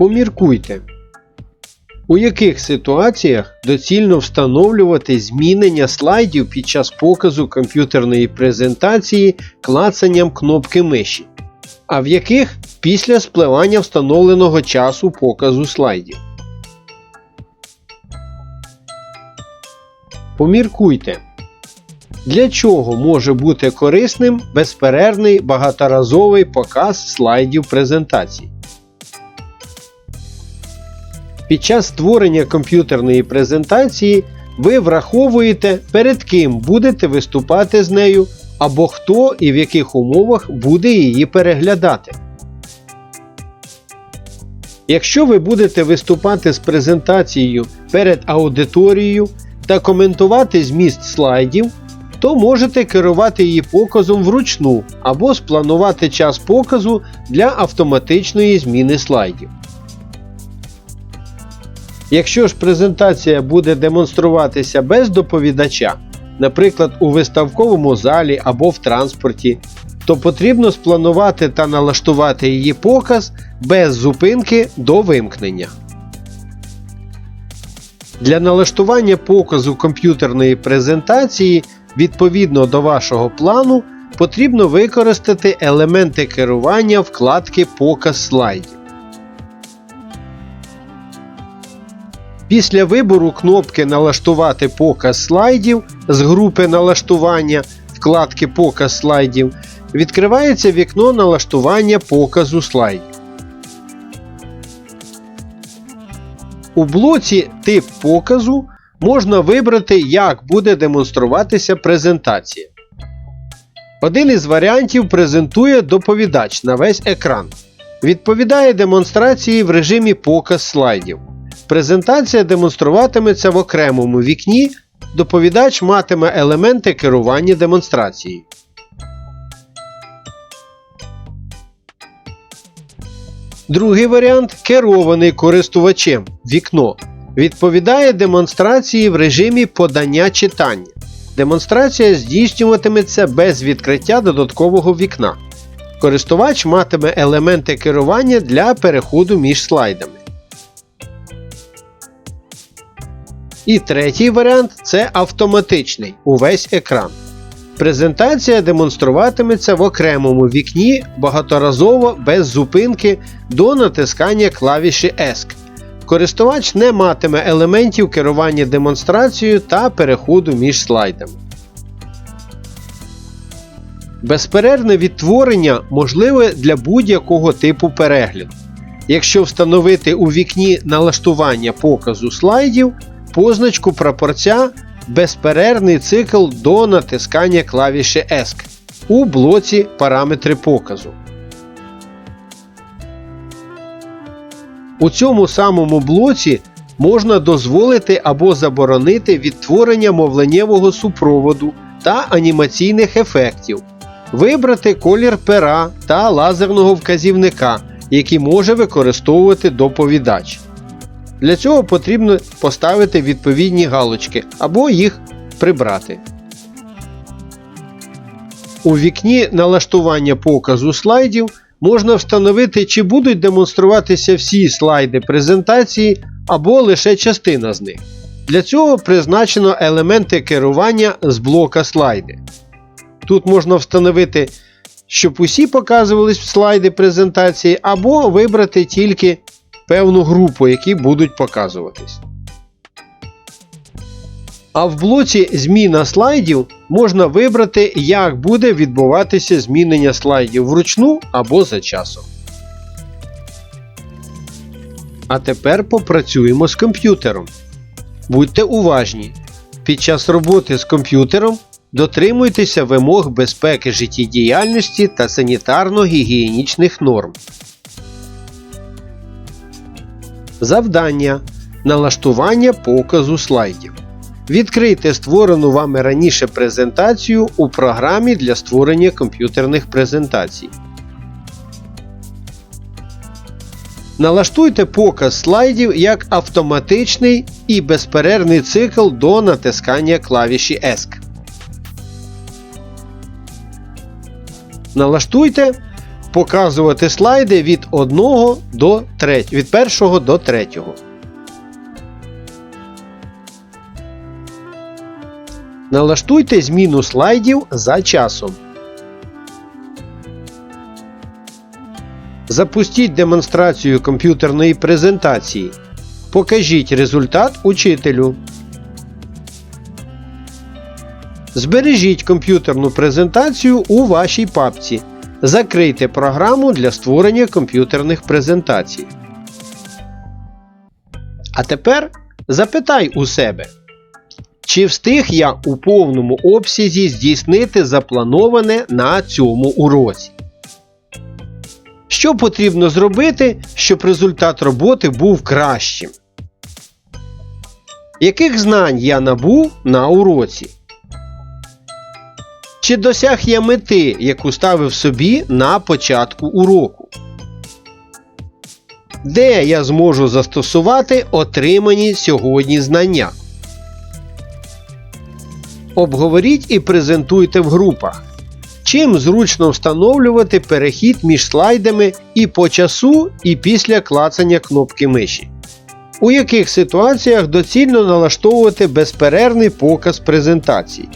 Поміркуйте. У яких ситуаціях доцільно встановлювати змінення слайдів під час показу комп'ютерної презентації клацанням кнопки миші, а в яких після спливання встановленого часу показу слайдів. Поміркуйте. Для чого може бути корисним безперервний багаторазовий показ слайдів презентації? Під час створення комп'ютерної презентації ви враховуєте, перед ким будете виступати з нею, або хто і в яких умовах буде її переглядати. Якщо ви будете виступати з презентацією перед аудиторією та коментувати зміст слайдів, то можете керувати її показом вручну або спланувати час показу для автоматичної зміни слайдів. Якщо ж презентація буде демонструватися без доповідача, наприклад, у виставковому залі або в транспорті, то потрібно спланувати та налаштувати її показ без зупинки до вимкнення. Для налаштування показу комп'ютерної презентації відповідно до вашого плану потрібно використати елементи керування вкладки Показ слайдів. Після вибору кнопки Налаштувати показ слайдів з групи налаштування вкладки Показ слайдів відкривається вікно налаштування показу слайдів. У блоці Тип показу можна вибрати, як буде демонструватися презентація. Один із варіантів презентує доповідач на весь екран. Відповідає демонстрації в режимі показ слайдів. Презентація демонструватиметься в окремому вікні. Доповідач матиме елементи керування демонстрацією. Другий варіант керований користувачем вікно. Відповідає демонстрації в режимі подання читання. Демонстрація здійснюватиметься без відкриття додаткового вікна. Користувач матиме елементи керування для переходу між слайдами. І третій варіант це автоматичний увесь екран. Презентація демонструватиметься в окремому вікні багаторазово без зупинки до натискання клавіші ESC. Користувач не матиме елементів керування демонстрацією та переходу між слайдами. Безперервне відтворення можливе для будь-якого типу перегляду. Якщо встановити у вікні налаштування показу слайдів позначку прапорця безперервний цикл до натискання клавіші ESC у блоці Параметри показу. У цьому самому блоці можна дозволити або заборонити відтворення мовленнєвого супроводу та анімаційних ефектів, вибрати колір пера та лазерного вказівника, які може використовувати доповідач. Для цього потрібно поставити відповідні галочки або їх прибрати. У вікні налаштування показу слайдів можна встановити, чи будуть демонструватися всі слайди презентації або лише частина з них. Для цього призначено елементи керування з блока слайди. Тут можна встановити, щоб усі показувались слайди презентації, або вибрати тільки певну групу, які будуть показуватись. А в блоці Зміна слайдів можна вибрати, як буде відбуватися змінення слайдів вручну або за часом. А тепер попрацюємо з комп'ютером. Будьте уважні. Під час роботи з комп'ютером дотримуйтеся вимог безпеки життєдіяльності та санітарно-гігієнічних норм. Завдання. Налаштування показу слайдів. Відкрийте створену вами раніше презентацію у програмі для створення комп'ютерних презентацій. Налаштуйте показ слайдів як автоматичний і безперервний цикл до натискання клавіші ESC. Налаштуйте показувати слайди від 1 до 3, від 1 до 3. Налаштуйте зміну слайдів за часом. Запустіть демонстрацію комп'ютерної презентації. Покажіть результат учителю. Збережіть комп'ютерну презентацію у вашій папці. Закрийте програму для створення комп'ютерних презентацій. А тепер запитай у себе, чи встиг я у повному обсязі здійснити заплановане на цьому уроці? Що потрібно зробити, щоб результат роботи був кращим? Яких знань я набув на уроці? Чи досяг я мети, яку ставив собі на початку уроку? Де я зможу застосувати отримані сьогодні знання? Обговоріть і презентуйте в групах. Чим зручно встановлювати перехід між слайдами і по часу, і після клацання кнопки миші. У яких ситуаціях доцільно налаштовувати безперервний показ презентації?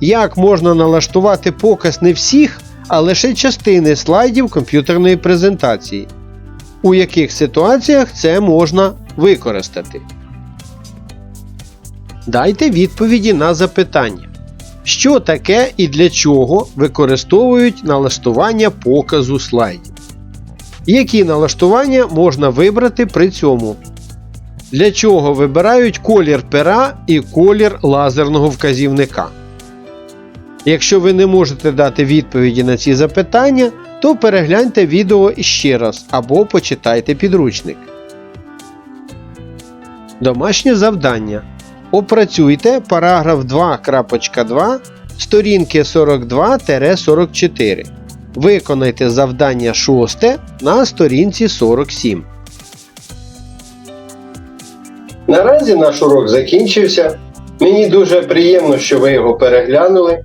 Як можна налаштувати показ не всіх, а лише частини слайдів комп'ютерної презентації? У яких ситуаціях це можна використати? Дайте відповіді на запитання. Що таке і для чого використовують налаштування показу слайдів? Які налаштування можна вибрати при цьому? Для чого вибирають колір пера і колір лазерного вказівника? Якщо ви не можете дати відповіді на ці запитання, то перегляньте відео іще раз або почитайте підручник. Домашнє завдання. Опрацюйте параграф 2.2 сторінки 42-44. Виконайте завдання 6 на сторінці 47. Наразі наш урок закінчився. Мені дуже приємно, що ви його переглянули.